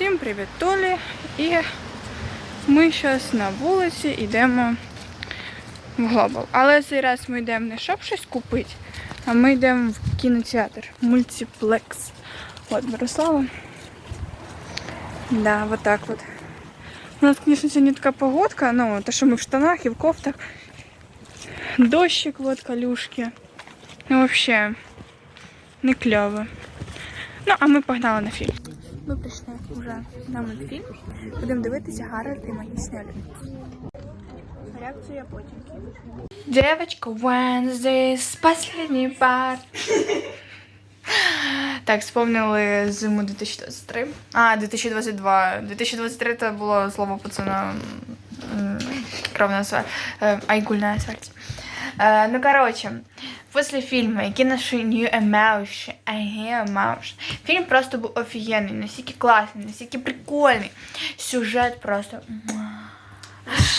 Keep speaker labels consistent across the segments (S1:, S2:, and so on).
S1: Всім привіт, Толі. І ми зараз на вулиці йдемо в Глобал. Але цей раз ми йдемо не щоб щось купити, а ми йдемо в кінотеатр. Мультиплекс. От Мирослава. Да, вот так вот. У нас, конечно, сегодня такая погодка, ну, то, что мы в штанах и в кофтах. Дощик, вот, калюшки. Ну, вообще, не кльово. Ну, а ми погнали на фільм. Ми прийшли вже на мультфільм. Будемо дивитися Гарольд і магічний олівець. Реакція потімки. Девочка Wednesdays, последний пар. Так, вспомнили зиму 2023. А, 2022. 2023 це було слово пацана смерть. Э, Айгульная смерть. Э, ну, короче, после фільму, який наш New Emotion, I фільм просто був офігенний, настільки класний, настільки прикольний. Сюжет просто.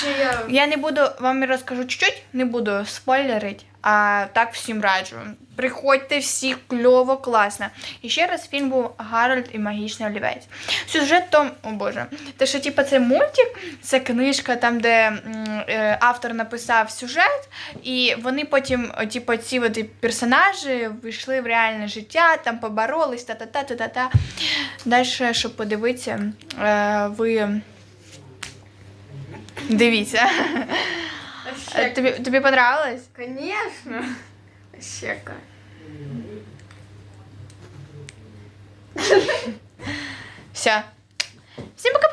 S1: Муа. Я не буду вам розкажу чуть-чуть, не буду спойлерить, а так всім раджу. Приходьте всі кльово, класно. І ще раз фільм був Гарольд і магічний олівець. Сюжет там, о боже, те, що типу, це мультик, це книжка, там, де е, автор написав сюжет, і вони потім, типу, ці от персонажі вийшли в реальне життя, там поборолись, та-та-та, та-та-та. Далі, щоб подивитися, е, ви. Дивіться. Е, Тобі, тобі понравилось?
S2: Конечно. Щека.
S1: Все. Всім пока!